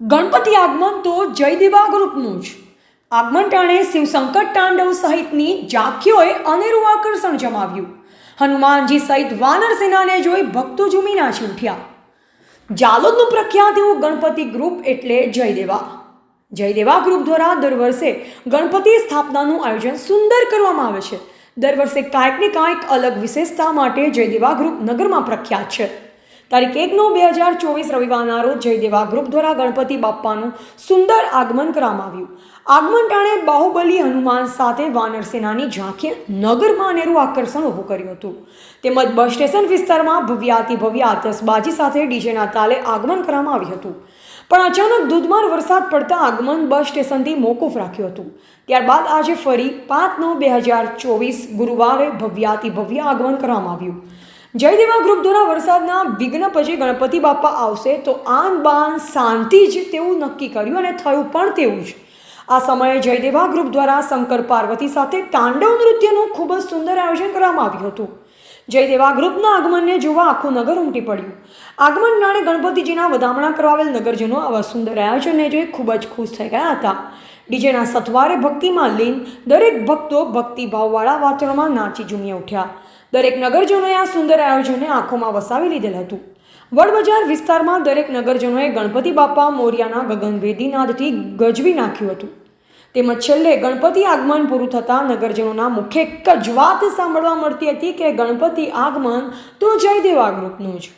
ગણપતિ આગમન તો જયદેવા ગ્રુપનું જ. આગમન ટાણે શિવ સંકટ તાંડવ સહિતની ઝાંખીઓએ અનેરું આકર્ષણ જમાવ્યું. હનુમાનજી સહિત વાનર સેનાને જોઈ ભક્તો ઝૂમી નાચી ઉઠ્યા જાલોદનું પ્રખ્યાત એવું ગણપતિ ગ્રુપ એટલે જયદેવા. જયદેવા ગ્રુપ દ્વારા દર વર્ષે ગણપતિ સ્થાપનાનું આયોજન સુંદર કરવામાં આવે છે. દર વર્ષે કાંઈક ને કાંઈક અલગ વિશેષતા માટે જયદેવા ગ્રુપ નગરમાં પ્રખ્યાત છે. તારીખ એક નવ બે હજાર ચોવીસ રવિવારના રોજ જયદેવા ગ્રુપ દ્વારા ગણપતિ બાપ્પાનું સુંદર આગમન કરવામાં આવ્યું. આગમન ટાણે બાહુબલી હનુમાન સાથે વાનર સેનાની ઝાંખીએ નગરમાં અનેરું આકર્ષણ ઊભું કર્યું હતું. તેમજ બસ સ્ટેશન વિસ્તારમાં ભવ્યાતિ ભવ્ય આતશબાજી સાથે ડીજેના તાલે આગમન કરવામાં આવ્યું હતું. પણ અચાનક ધોધમાર વરસાદ પડતા આગમન બસ સ્ટેશનથી મોકૂફ રાખ્યું હતું. ત્યારબાદ આજે ફરી પાંચ નવ બે હજાર ચોવીસ ગુરુવારે ભવ્યાતિ ભવ્ય આગમન કરવામાં આવ્યું. જયદેવા ગ્રુપ દ્વારા વરસાદના વિઘ્ન પછી ગણપતિ બાપ્પા આવશે તો આન બાન શાંતિ જ તેવું નક્કી કર્યું અને થયું પણ તેવું જ. આ સમયે જયદેવા ગ્રુપ દ્વારા શંકર પાર્વતી સાથે તાંડવ નૃત્યનું ખૂબ જ સુંદર આયોજન કરવામાં આવ્યું હતું. જયદેવા ગ્રુપના આગમનને જોવા આખું નગર ઉમટી પડ્યું. આગમન નાણે ગણપતિજીના વધામણા કરાવેલ નગરજનો આવા સુંદર આયોજનને જોઈ ખૂબ જ ખુશ થઈ ગયા હતા. ડીજેના સથવારે ભક્તિમાં લીન દરેક ભક્તો ભક્તિભાવવાળા વાતાવરણમાં નાચી ઝૂમી ઉઠ્યા. દરેક નગરજનોએ આ સુંદર આયોજનને આંખોમાં વસાવી લીધેલ હતું. વડબજાર વિસ્તારમાં દરેક નગરજનોએ ગણપતિ બાપા મોરિયાના ગગનભેદી નાદથી ગજવી નાખ્યું હતું. તેમજ છેલ્લે ગણપતિ આગમન પૂરું થતાં નગરજનોના મુખે એક જ વાત સાંભળવા મળતી હતી કે ગણપતિ આગમન તો જયદેવ આગરૂપનું જ.